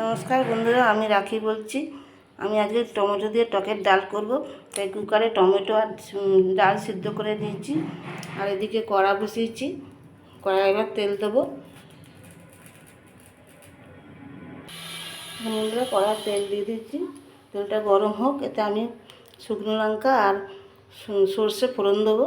নমস্কার বন্ধুরা, আমি রাখি বলছি। আমি আজকে টমেটো দিয়ে টকের ডাল করব। তাই কুকারে টমেটো আর ডাল সিদ্ধ করে দিয়েছি আর এদিকে কড়া বসিয়েছি। কড়া এবার তেল দেবো। বন্ধুরা কড়া তেল দিয়ে দিচ্ছি তেলটা গরম হোক, এতে আমি শুকনো লঙ্কা আর সর্ষে ফোড়ন দেবো।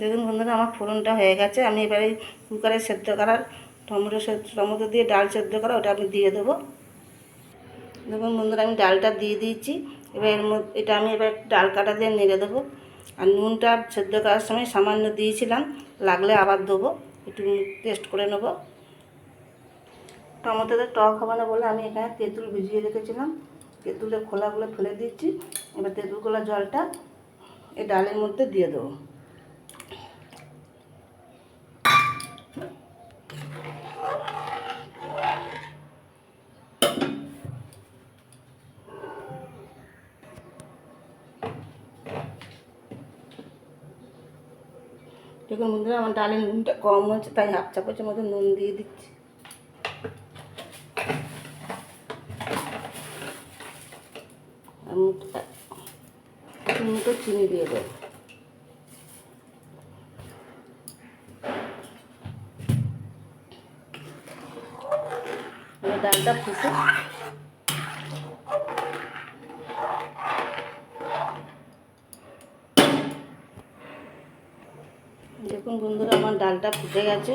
দেখুন বন্ধুরা, আমার ফোড়নটা হয়ে গেছে। আমি এবারে কুকারে সেদ্ধ করার টমেটো টমেটো দিয়ে ডাল সেদ্ধ করা, ওটা আমি দিয়ে দেবো। দেখুন বন্ধুরা, আমি ডালটা দিয়ে দিয়েছি। এবার এর মধ্যে এটা আমি এবার ডাল কাটা দিয়ে নেড়ে দেবো। আর নুনটা সেদ্ধ করার সময় সামান্য দিয়েছিলাম, লাগলে আবার দেবো। একটু টেস্ট করে নেব। টমেটোতে টক হবে না বলে আমি এখানে তেঁতুল ভিজিয়ে রেখেছিলাম। তেঁতুলের খোলাগুলো ফেলে দিচ্ছি। এবার তেঁতুল খোলা জলটা এই ডালের মধ্যে দিয়ে দেবো। দেখুন বন্ধুরা, আমার ডালের নুনটা কম হচ্ছে, তাই হাফ চামচের মতো নুন দিয়ে দিচ্ছি। মুঠো চিনি দিয়ে দেবো। ডালটা ফুটে দেখুন বন্ধুরা, আমার ডালটা ফুটে গেছে।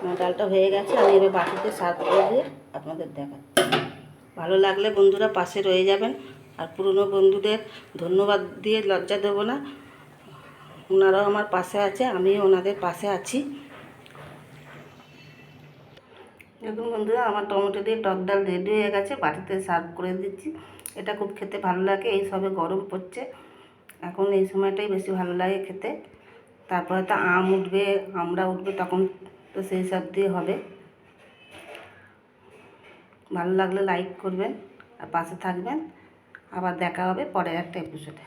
আমার ডালটা হয়ে গেছে, আমি এবার বাটিতে সার্ভ করে দিয়ে আপনাদের দেখাচ্ছি। ভালো লাগলে বন্ধুরা পাশে রয়ে যাবেন। আর পুরনো বন্ধুদের ধন্যবাদ দিয়ে লজ্জা দেবো না। ওনারাও আমার পাশে আছে, আমিও ওনাদের পাশে আছি। দেখুন বন্ধুরা, আমার টমেটো দিয়ে টক ডাল রেডি হয়ে গেছে, বাটিতে সার্ভ করে দিচ্ছি। এটা খুব খেতে ভালো লাগে, এই সবে গরম পড়ছে। এখন এই সময়টাই বেশি ভালো লাগে খেতে। তারপরে তো আম উঠবে, আমরা উঠবে, তখন তো সেই সব দিয়ে হবে। ভালো লাগলে লাইক করবেন আর পাশে থাকবেন। আবার দেখা হবে পরের একটা এপিসোডে